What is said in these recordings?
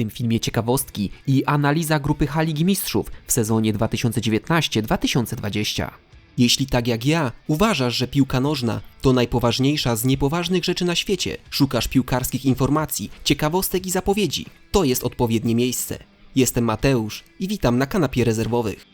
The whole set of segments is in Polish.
tym filmie ciekawostki i analiza grupy H Mistrzów w sezonie 2019-2020. Jeśli tak jak ja uważasz, że piłka nożna to najpoważniejsza z niepoważnych rzeczy na świecie, szukasz piłkarskich informacji, ciekawostek i zapowiedzi, to jest odpowiednie miejsce. Jestem Mateusz i witam na kanapie rezerwowych.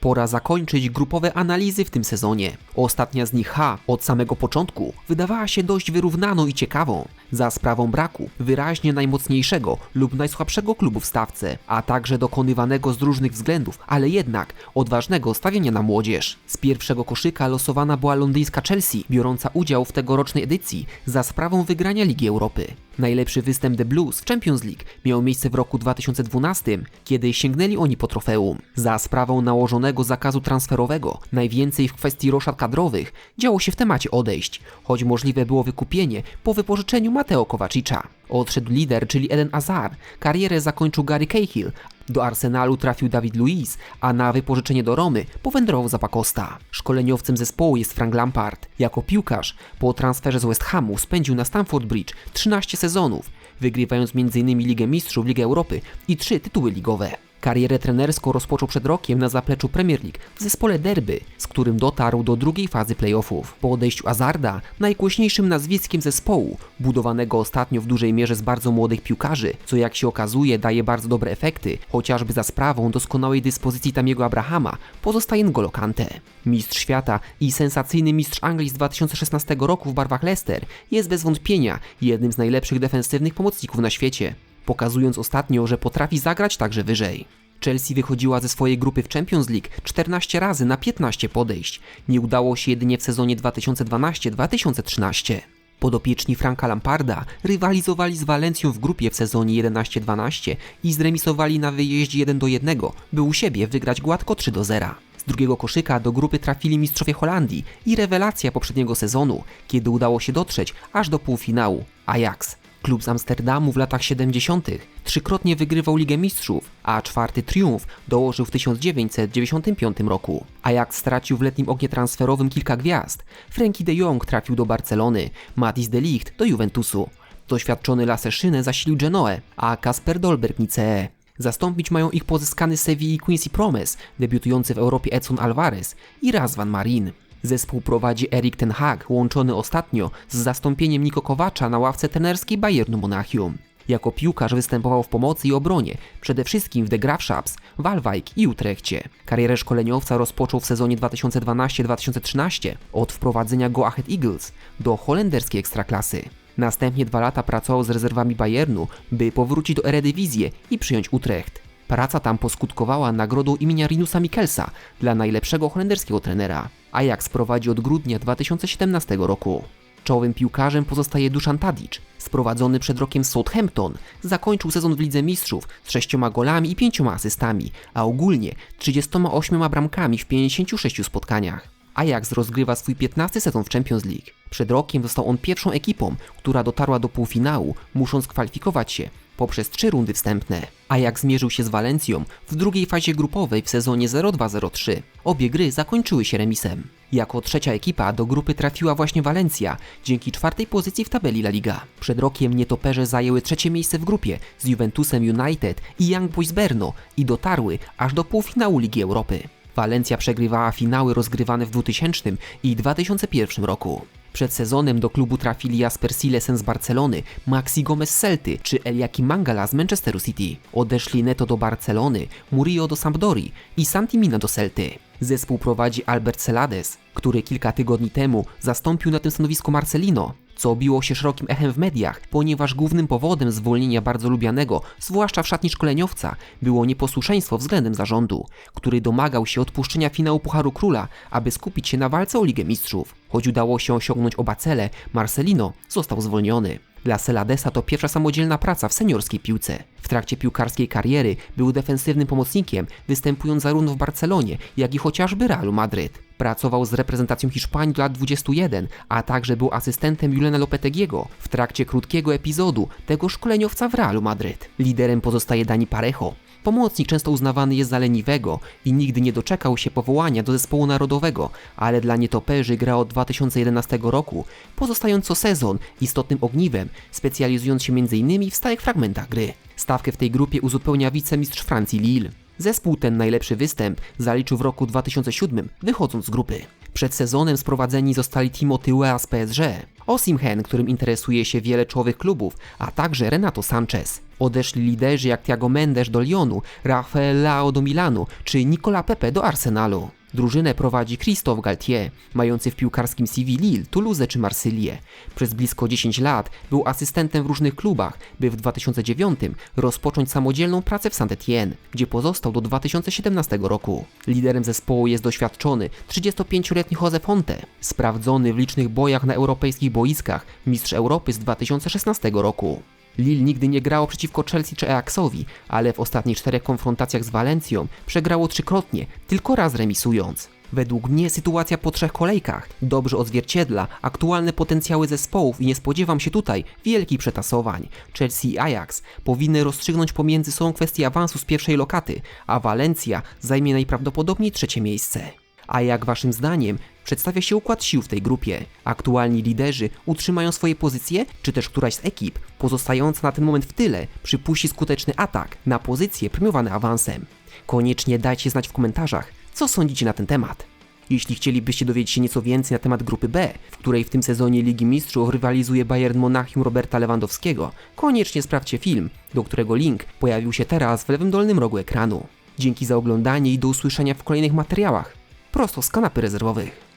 Pora zakończyć grupowe analizy w tym sezonie. Ostatnia z nich H od samego początku wydawała się dość wyrównaną i ciekawą, za sprawą braku wyraźnie najmocniejszego lub najsłabszego klubu w stawce, a także dokonywanego z różnych względów, ale jednak odważnego stawiania na młodzież. Z pierwszego koszyka losowana była londyńska Chelsea, biorąca udział w tegorocznej edycji za sprawą wygrania Ligi Europy. Najlepszy występ The Blues w Champions League miał miejsce w roku 2012, kiedy sięgnęli oni po trofeum. Za sprawą nałożonego zakazu transferowego, najwięcej w kwestii roszad kadrowych, działo się w temacie odejść, choć możliwe było wykupienie po wypożyczeniu Mateo Kovačicza. Odszedł lider, czyli Eden Hazard. Karierę zakończył Gary Cahill. Do Arsenalu trafił David Luiz, a na wypożyczenie do Romy powędrował Zapakosta. Szkoleniowcem zespołu jest Frank Lampard. Jako piłkarz po transferze z West Hamu spędził na Stamford Bridge 13 sezonów, wygrywając m.in. Ligę Mistrzów, Ligę Europy i trzy tytuły ligowe. Karierę trenerską rozpoczął przed rokiem na zapleczu Premier League w zespole Derby, z którym dotarł do drugiej fazy playoffów. Po odejściu Azarda, najgłośniejszym nazwiskiem zespołu, budowanego ostatnio w dużej mierze z bardzo młodych piłkarzy, co jak się okazuje daje bardzo dobre efekty, chociażby za sprawą doskonałej dyspozycji Tamiego Abrahama, pozostaje N'Golo Kante. Mistrz świata i sensacyjny mistrz Anglii z 2016 roku w barwach Leicester jest bez wątpienia jednym z najlepszych defensywnych pomocników na świecie pokazując ostatnio, że potrafi zagrać także wyżej. Chelsea wychodziła ze swojej grupy w Champions League 14 razy na 15 podejść. Nie udało się jedynie w sezonie 2012-2013. Podopieczni Franka Lamparda rywalizowali z Walencją w grupie w sezonie 11-12 i zremisowali na wyjeździe 1 do 1, by u siebie wygrać gładko 3 do 0. Z drugiego koszyka do grupy trafili mistrzowie Holandii i rewelacja poprzedniego sezonu, kiedy udało się dotrzeć aż do półfinału Ajax. Klub z Amsterdamu w latach 70. trzykrotnie wygrywał Ligę Mistrzów, a czwarty triumf dołożył w 1995 roku. Ajax stracił w letnim oknie transferowym kilka gwiazd. Frankie de Jong trafił do Barcelony, Matis de Ligt do Juventusu. Doświadczony Lasse Schöne zasilił Genoę, a Kasper Dolberg Nicee. Zastąpić mają ich pozyskany Sevilla Quincy Promes, debiutujący w Europie Edson Alvarez i Razvan Marin. Zespół prowadzi Erik Ten Hag, łączony ostatnio z zastąpieniem Niko Kowacza na ławce trenerskiej Bayernu Monachium. Jako piłkarz występował w pomocy i obronie, przede wszystkim w The Graafschaps, Waalwijk i Utrechcie. Karierę szkoleniowca rozpoczął w sezonie 2012-2013 od wprowadzenia Go Ahead Eagles do holenderskiej ekstraklasy. Następnie dwa lata pracował z rezerwami Bayernu, by powrócić do Eredivisie i przyjąć Utrecht. Praca tam poskutkowała nagrodą imienia Rinusa Mikkelsa dla najlepszego holenderskiego trenera. Ajax prowadzi od grudnia 2017 roku. Czołowym piłkarzem pozostaje Dusan Tadic. Sprowadzony przed rokiem z Southampton, zakończył sezon w Lidze Mistrzów z 6 golami i 5 asystami, a ogólnie 38 bramkami w 56 spotkaniach. Ajax rozgrywa swój 15 sezon w Champions League. Przed rokiem został on pierwszą ekipą, która dotarła do półfinału, musząc kwalifikować się poprzez trzy rundy wstępne. Ajax zmierzył się z Walencją w drugiej fazie grupowej w sezonie 02-03. Obie gry zakończyły się remisem. Jako trzecia ekipa do grupy trafiła właśnie Walencja, dzięki czwartej pozycji w tabeli La Liga. Przed rokiem nietoperze zajęły trzecie miejsce w grupie z Juventusem United i Young Boys Berno i dotarły aż do półfinału Ligi Europy. Walencja przegrywała finały rozgrywane w 2000 i 2001 roku. Przed sezonem do klubu trafili Jasper Silesen z Barcelony, Maxi Gomez z Celty czy Eliaki Mangala z Manchesteru City. Odeszli Neto do Barcelony, Murillo do Sampdori i Santimina do Celty. Zespół prowadzi Albert Celades, który kilka tygodni temu zastąpił na tym stanowisku Marcelino, co obiło się szerokim echem w mediach, ponieważ głównym powodem zwolnienia bardzo lubianego, zwłaszcza w szatni szkoleniowca, było nieposłuszeństwo względem zarządu, który domagał się odpuszczenia finału Pucharu Króla, aby skupić się na walce o Ligę Mistrzów. Choć udało się osiągnąć oba cele, Marcelino został zwolniony. Dla Celadesa to pierwsza samodzielna praca w seniorskiej piłce. W trakcie piłkarskiej kariery był defensywnym pomocnikiem, występując zarówno w Barcelonie, jak i chociażby Realu Madryt. Pracował z reprezentacją Hiszpanii do lat 21, a także był asystentem Juliana Lopetegiego w trakcie krótkiego epizodu tego szkoleniowca w Realu Madryt. Liderem pozostaje Dani Parejo, Pomocnik często uznawany jest za leniwego i nigdy nie doczekał się powołania do zespołu narodowego, ale dla nietoperzy gra od 2011 roku, pozostając co sezon istotnym ogniwem, specjalizując się m.in. w stałych fragmentach gry. Stawkę w tej grupie uzupełnia wicemistrz Francji Lille. Zespół ten najlepszy występ zaliczył w roku 2007, wychodząc z grupy. Przed sezonem sprowadzeni zostali Timothy Weah z PSG, Osimhen, którym interesuje się wiele czołowych klubów, a także Renato Sanchez. Odeszli liderzy jak Thiago Mendes do Lyonu, Rafael Leao do Milanu czy Nicola Pepe do Arsenalu. Drużynę prowadzi Christophe Galtier, mający w piłkarskim CV Lille, Toulouse czy Marsylię. Przez blisko 10 lat był asystentem w różnych klubach, by w 2009 rozpocząć samodzielną pracę w Saint-Étienne, gdzie pozostał do 2017 roku. Liderem zespołu jest doświadczony 35-letni Jose Fonte, sprawdzony w licznych bojach na europejskich boiskach, mistrz Europy z 2016 roku. Lille nigdy nie grało przeciwko Chelsea czy Ajaxowi, ale w ostatnich czterech konfrontacjach z Walencją przegrało trzykrotnie, tylko raz remisując. Według mnie sytuacja po trzech kolejkach dobrze odzwierciedla aktualne potencjały zespołów i nie spodziewam się tutaj wielkich przetasowań. Chelsea i Ajax powinny rozstrzygnąć pomiędzy sobą kwestię awansu z pierwszej lokaty, a Walencja zajmie najprawdopodobniej trzecie miejsce. A jak waszym zdaniem przedstawia się układ sił w tej grupie? Aktualni liderzy utrzymają swoje pozycje, czy też któraś z ekip pozostająca na ten moment w tyle przypuści skuteczny atak na pozycje premiowane awansem? Koniecznie dajcie znać w komentarzach, co sądzicie na ten temat. Jeśli chcielibyście dowiedzieć się nieco więcej na temat grupy B, w której w tym sezonie Ligi Mistrzów rywalizuje Bayern Monachium Roberta Lewandowskiego, koniecznie sprawdźcie film, do którego link pojawił się teraz w lewym dolnym rogu ekranu. Dzięki za oglądanie i do usłyszenia w kolejnych materiałach prosto z kanapy rezerwowych.